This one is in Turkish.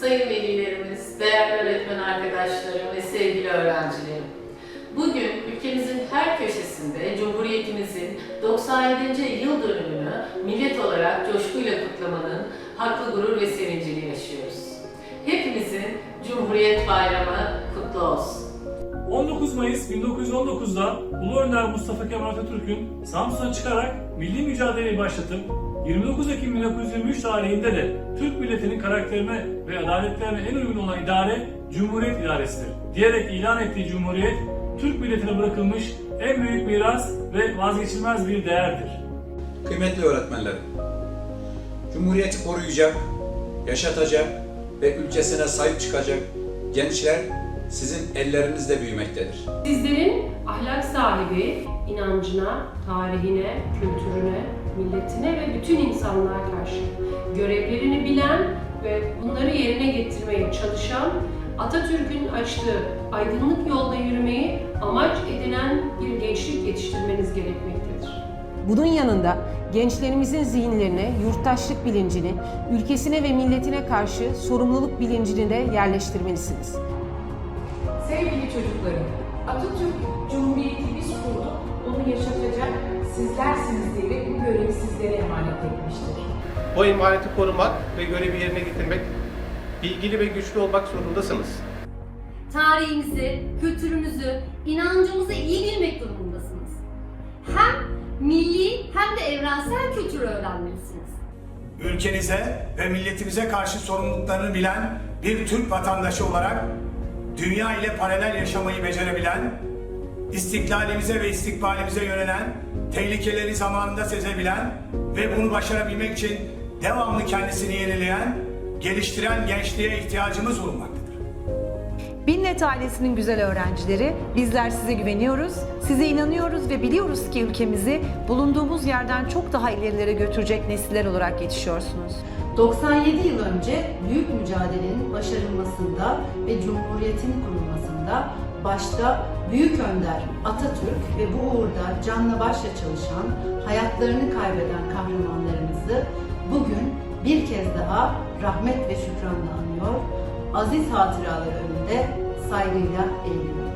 sayın velilerimiz, değerli öğretmen arkadaşlarım ve sevgili öğrencilerim. Bugün ülkemizin her köşesinde Cumhuriyetimizin 97. yıl dönümünü millet olarak coşkuyla kutlamanın haklı gurur ve sevincini yaşıyoruz. Hepimizin Cumhuriyet Bayramı kutlu olsun. 19 Mayıs 1919'da Ulu Önder Mustafa Kemal Atatürk'ün Samsun'a çıkarak milli mücadeleyi başlatıp 29 Ekim 1923 tarihinde de Türk milletinin karakterine ve adaletlerine en uygun olan idare Cumhuriyet idaresidir. Diyerek ilan ettiği Cumhuriyet, Türk milletine bırakılmış en büyük miras ve vazgeçilmez bir değerdir. Kıymetli öğretmenlerim, Cumhuriyeti koruyacak, yaşatacak ve ülkesine sahip çıkacak gençler sizin ellerinizde büyümektedir. Sizlerin ahlak sahibi, inancına, tarihine, kültürüne, milletine ve bütün insanlığa karşı görevlerini bilen ve bunları yerine getirmeye çalışan Atatürk'ün açtığı aydınlık yolda yürümeyi amaç edinen bir gençlik yetiştirmeniz gerekmektedir. Bunun yanında gençlerimizin zihinlerine yurttaşlık bilincini, ülkesine ve milletine karşı sorumluluk bilincini de yerleştirmelisiniz. Sevgili çocuklarım, Atatürk Cumhuriyeti biz kurduk, onu yaşatacak sizlersiniz diyerek bu görevi sizlere emanet etmiştir. O emaneti korumak ve görevi yerine getirmek, bilgili ve güçlü olmak zorundasınız. tarihimizi, kültürümüzü, inancımızı iyi bilmek durumundasınız. Hem milli hem de evrensel kültürü öğrenmelisiniz. ülkenize ve milletimize karşı sorumluluklarını bilen bir Türk vatandaşı olarak dünya ile paralel yaşamayı becerebilen, istiklalimize ve istikbalimize yönelen, tehlikeleri zamanında sezebilen ve bunu başarabilmek için devamlı kendisini yenileyen, geliştiren gençliğe ihtiyacımız bulunmaktadır. Binnet ailesinin güzel öğrencileri, bizler size güveniyoruz, size inanıyoruz ve biliyoruz ki ülkemizi bulunduğumuz yerden çok daha ilerilere götürecek nesiller olarak yetişiyorsunuz. 97 yıl önce büyük mücadelenin başarılmasında ve Cumhuriyet'in kurulmasında başta Büyük Önder Atatürk ve bu uğurda canla başla çalışan, hayatlarını kaybeden kahramanlarımızı bugün bir kez daha rahmet ve şükranla anıyor, aziz hatıraları önünde saygıyla eğiliyoruz.